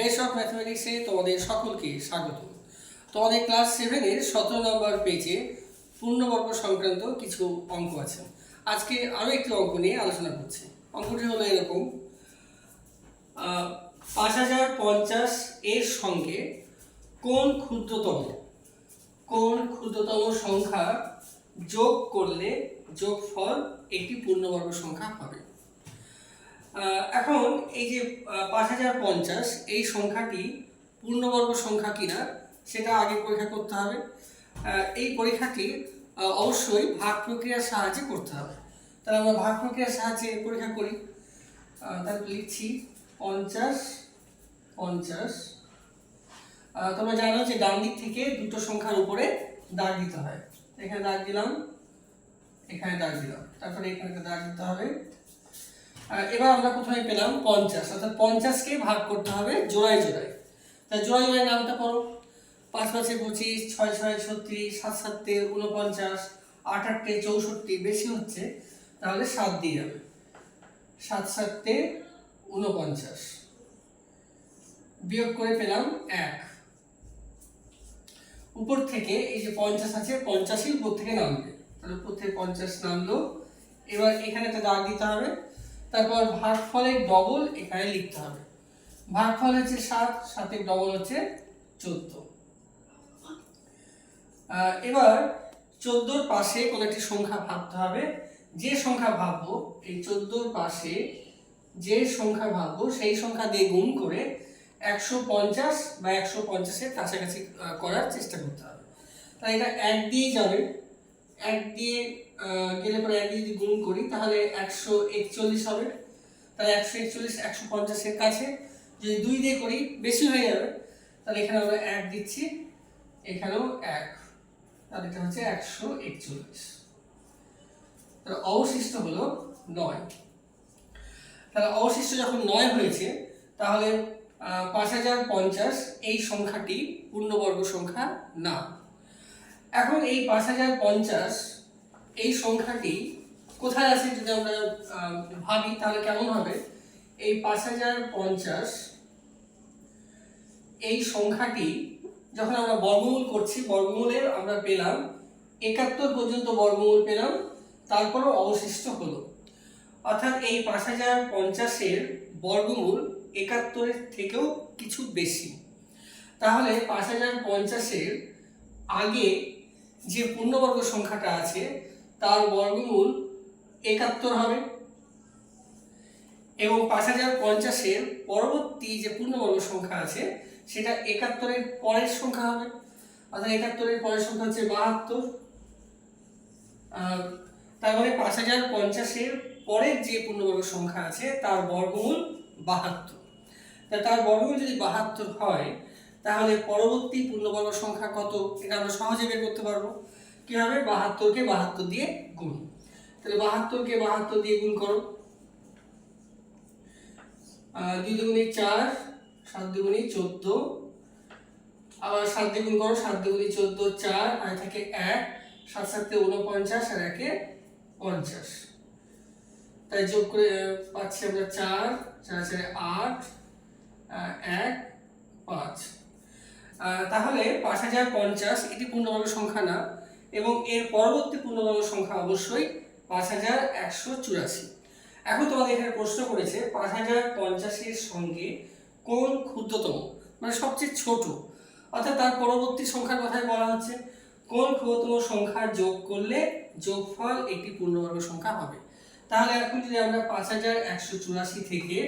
Base of ম্যাথমেটিক্সে তোমাদের সকলকে স্বাগত। তোমাদের ক্লাস সেভেনের সতেরো নম্বর পেজে পূর্ণবর্গ সংক্রান্ত কিছু অঙ্ক আছে। আজকে আরও একটি অঙ্ক নিয়ে আলোচনা করছি। অঙ্কটি হলো এরকম পাঁচ হাজার পঞ্চাশ এর সঙ্গে কোন ক্ষুদ্রতম কোন ক্ষুদ্রতম সংখ্যা যোগ করলে যোগফল একটি পূর্ণবর্গ সংখ্যা হবে? এখন এই যে পাঁচ হাজার পঞ্চাশ, এই সংখ্যাটি পূর্ণবর্গ সংখ্যা কিনা, সেটা আগে পরীক্ষা করতে হবে। এই পরীক্ষাটি অবশ্যই ভাগ প্রক্রিয়ার সাহায্যে করতে হবে। তাহলে আমরা ভাগ প্রক্রিয়ার সাহায্যে পরীক্ষা করি। তাহলে লিখছি, পঞ্চাশ পঞ্চাশ। তোমরা জানো যে ডান দিক থেকে দুটো সংখ্যার উপরে দাগ দিতে হয়। এখানে দাগ দিলাম, এখানে দাগ দিলাম। তারপরে এখানে দাগ দিতে হবে। এবার আমরা প্রথমে পেলাম পঞ্চাশ, অর্থাৎ পঞ্চাশকে ভাগ করতে হবে জোড়ায় জোড়ায়। তা জোড়ায় জোড়ায় নামটা পড়ো। পাঁচ পাঁচে পঁচিশ, ছয় ছয় ছত্রিশ, সাত সাতে উনপঞ্চাশ আট আটটে চৌষট্টি, বেশি হচ্ছে, তাহলে সাত দিয়ে যাবে। সাত সাতে উনপঞ্চাশ বিয়োগ করে পেলাম এক। উপর থেকে এই যে পঞ্চাশ আছে, পঞ্চাশই উপর থেকে নামবে। তাহলে উপর থেকে পঞ্চাশ নামলো। এবার এখানে একটা দাগ দিতে হবে। তারপর ভাগফলের ডবল এখানে লিখতে হবে। ভাগফল হচ্ছে সাত, সাতের ডবল হচ্ছে চোদ্দ। এবার চোদ্দোর পাশে কোনো একটি সংখ্যা ভাবতে হবে। যে সংখ্যা ভাববো, এই চোদ্দোর পাশে যে সংখ্যা ভাববো, সেই সংখ্যা দিয়ে গুণ করে একশো পঞ্চাশ বা একশো পঞ্চাশের কাছাকাছি করার চেষ্টা করতে হবে। তাই এটা এক দিয়েই যাবে। এক দিয়ে গেলে পরে এক দিয়ে যদি গুণ করি, তাহলে একশো একচল্লিশ হবে। তাহলে একশো একচল্লিশ, একশো পঞ্চাশের কাছে যদি দুই দিয়ে করি, বেশি হয়ে যাবে। তাহলে এখানে আমরা এক দিচ্ছি, এখানেও এক। তাহলে এটা হচ্ছে একশো একচল্লিশ। তাহলে অবশিষ্ট হলো নয়। তাহলে অবশিষ্ট যখন নয় হয়েছে, তাহলে পাঁচ হাজার পঞ্চাশ এই সংখ্যাটি পূর্ণবর্গ সংখ্যা না। এখন এই পাঁচ হাজার পঞ্চাশ, এই সংখ্যাটি কোথায় আছে যদি আমরা ভাবি, তাহলে কেমন হবে? এই পাঁচ হাজার পঞ্চাশ, এই সংখ্যাটি যখন আমরা বর্গমূল করছি, বর্গমূলের আমরা পেলাম একাত্তর পর্যন্ত বর্গমূল পেলাম, তারপরও অবশিষ্ট হলো। অর্থাৎ এই পাঁচ হাজার পঞ্চাশের বর্গমূল একাত্তরের থেকেও কিছু বেশি। তাহলে পাঁচ হাজার পঞ্চাশের আগে যে পূর্ণবর্গ সংখ্যাটা আছে তার বর্গমূল একাত্তর হবে। এবং পাঁচ হাজার পঞ্চাশের পরবর্তী যে পূর্ণবর্গ সংখ্যা আছে সেটা একাত্তরের পরের সংখ্যা হবে। অর্থাৎ একাত্তরের পরের সংখ্যা হচ্ছে বাহাত্তর। আহ, তার মানে পাঁচ হাজার পঞ্চাশের পরের যে পূর্ণবর্গ সংখ্যা আছে তার বর্গমূল বাহাত্তর। তার বর্গমূল যদি বাহাত্তর হয় তাহলে পরবর্তী পূর্ণবর্গ সংখ্যা কত? এটা আমরা সহজে বের করতে পারব। কীভাবে বাহাত্তরকে বাহাত্তর দিয়ে গুণ। তাহলে বাহাত্তরকে বাহাত্তর দিয়ে গুণ করো। দুই দুগুণে চার, সাত দুগুণে চোদ্দ। আবার সাত দ্বিগুণ করো, সাত দুগুণে চোদ্দ, চার, আর থাকে এক, সাত সাতে উনপঞ্চাশ আর একে পঞ্চাশ। তাই যোগ করে পাচ্ছি আমরা চার চার চারে আট এক, পাঁচ। তাহলে পাঁচ হাজার পঞ্চাশ এটি পূর্ণবর্গ সংখ্যা না, এবং এর পরবর্তী পূর্ণবর্গ সংখ্যা অবশ্যই পাঁচ হাজার একশো চুরাশি। এখন তোমাদের এখানে প্রশ্ন করেছে, পাঁচ হাজার পঞ্চাশের সঙ্গে কোন ক্ষুদ্রতম মানে সবচেয়ে ছোট, অর্থাৎ তার পরবর্তী সংখ্যার কথাই বলা হচ্ছে, কোন ক্ষুদ্রতম সংখ্যা যোগ করলে যোগফল একটি পূর্ণবর্গ সংখ্যা হবে? তাহলে এখন যদি আমরা পাঁচ হাজার একশো চুরাশি থেকে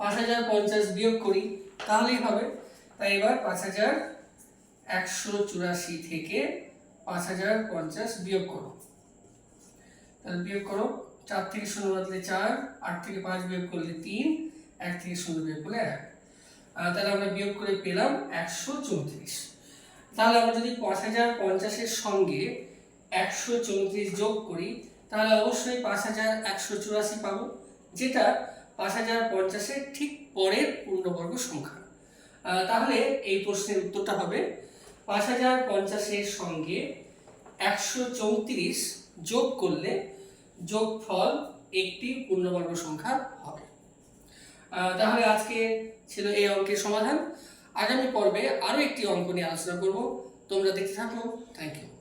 পাঁচ হাজার পঞ্চাশ বিয়োগ করি, তাহলেই হবে তাই এবার পাঁচ হাজার একশো চুরাশি থেকে পাঁচ হাজার পঞ্চাশ বিয়োগ করো। তাহলে বিয়োগ করো, চার থেকে শূন্য বাদলে চার, আট থেকে পাঁচ বিয়োগ করলে তিন, এক থেকে শূন্য বিয়োগ করলে এক। তাহলে আমরা বিয়োগ করে পেলাম একশো চৌত্রিশ। তাহলে আমরা যদি পাঁচ হাজার পঞ্চাশের সঙ্গে একশো চৌত্রিশ যোগ করি, তাহলে অবশ্যই পাঁচ হাজার একশো চুরাশি পাবো, যেটা পাঁচ হাজার পঞ্চাশের ঠিক পরের পূর্ণবর্গ সংখ্যা। তাহলে এই প্রশ্নের উত্তরটা হবে পাঁচ হাজার পঞ্চাশের সঙ্গে একশো চৌত্রিশ যোগ করলে যোগফল একটি পূর্ণবর্গ সংখ্যা হবে। তাহলে আজকে ছিল এই অঙ্কের সমাধান। আগামী পর্বে আরও একটি অঙ্ক নিয়ে আলোচনা করব। তোমরা দেখতে থাকো। Thank you